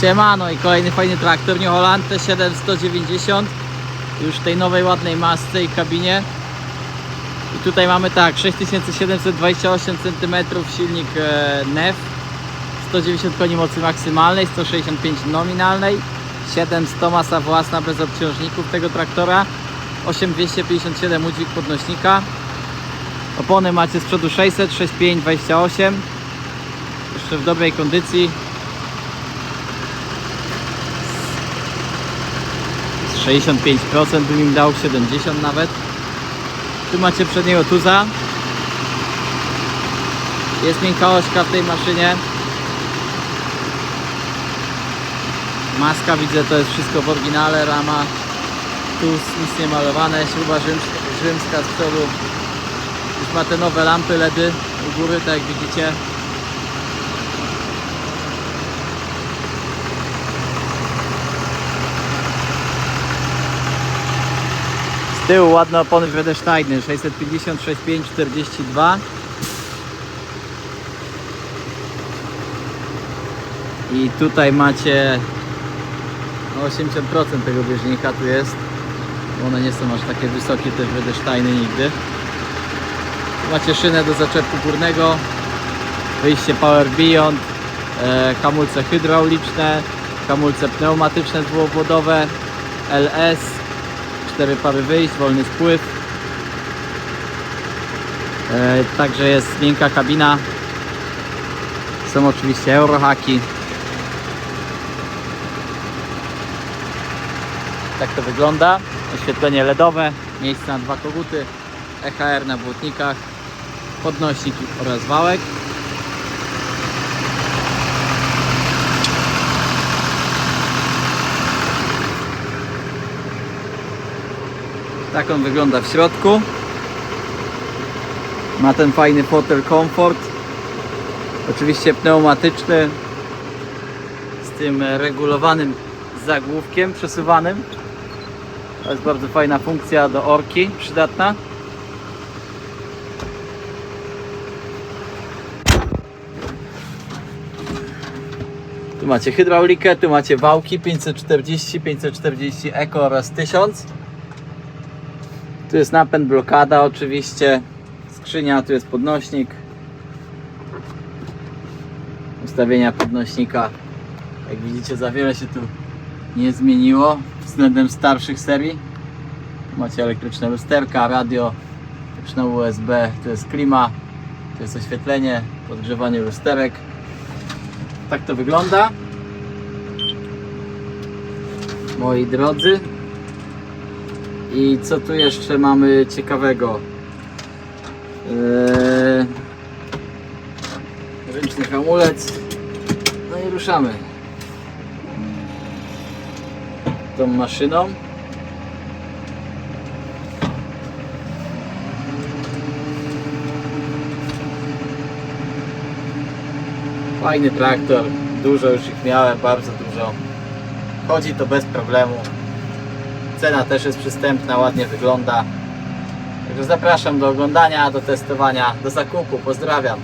Siema, no i kolejny fajny traktor New Holland T7190 już w tej nowej ładnej masce i kabinie. I tutaj mamy tak 6728 cm silnik e, NEF 190 koni mocy maksymalnej 165 nominalnej. 700 masa własna bez obciążników tego traktora. 8257 udźwig podnośnika. Opony macie z przodu 600 65 28 jeszcze w dobrej kondycji 65% bym im dał 70 nawet. Tu macie przedniego tuza. Jest miękka ośka w tej maszynie. Maska widzę to jest wszystko w oryginale. Rama tu nic nie malowane. Śruba rzymska, rzymska z przodu. Już ma te nowe lampy LEDy u góry tak jak widzicie tyłu ładne opony Wedesteiny 650 65 42 I tutaj macie no 80% tego bieżnika tu jest one nie są aż takie wysokie te Wedesteiny nigdy. Macie szynę do zaczepu górnego wyjście Power Beyond e, hamulce hydrauliczne hamulce pneumatyczne dwuobwodowe LS cztery pary wyjść, wolny spływ. E, także jest miękka kabina. Są oczywiście eurohaki. Tak to wygląda. Oświetlenie LEDowe, miejsce na dwa koguty, EHR na błotnikach, podnośnik oraz wałek. Tak on wygląda w środku. Ma ten fajny fotel komfort. Oczywiście pneumatyczny z tym regulowanym zagłówkiem przesuwanym. To jest bardzo fajna funkcja do orki, przydatna. Tu macie hydraulikę, tu macie wałki 540, 540 Eco oraz 1000. Tu jest napęd, blokada oczywiście, skrzynia, tu jest podnośnik. Ustawienia podnośnika. Jak widzicie za wiele się tu nie zmieniło względem starszych serii. Macie elektryczne lusterka, radio, elektryczne USB, tu jest klima, tu jest oświetlenie, podgrzewanie lusterek. Tak to wygląda. Moi drodzy, i co tu jeszcze mamy ciekawego? Eee, ręczny hamulec. No i ruszamy. Tą maszyną. Fajny traktor. Dużo już ich miałem, bardzo dużo. Chodzi to bez problemu. Cena też jest przystępna, ładnie wygląda. Także zapraszam do oglądania, do testowania, do zakupu. Pozdrawiam.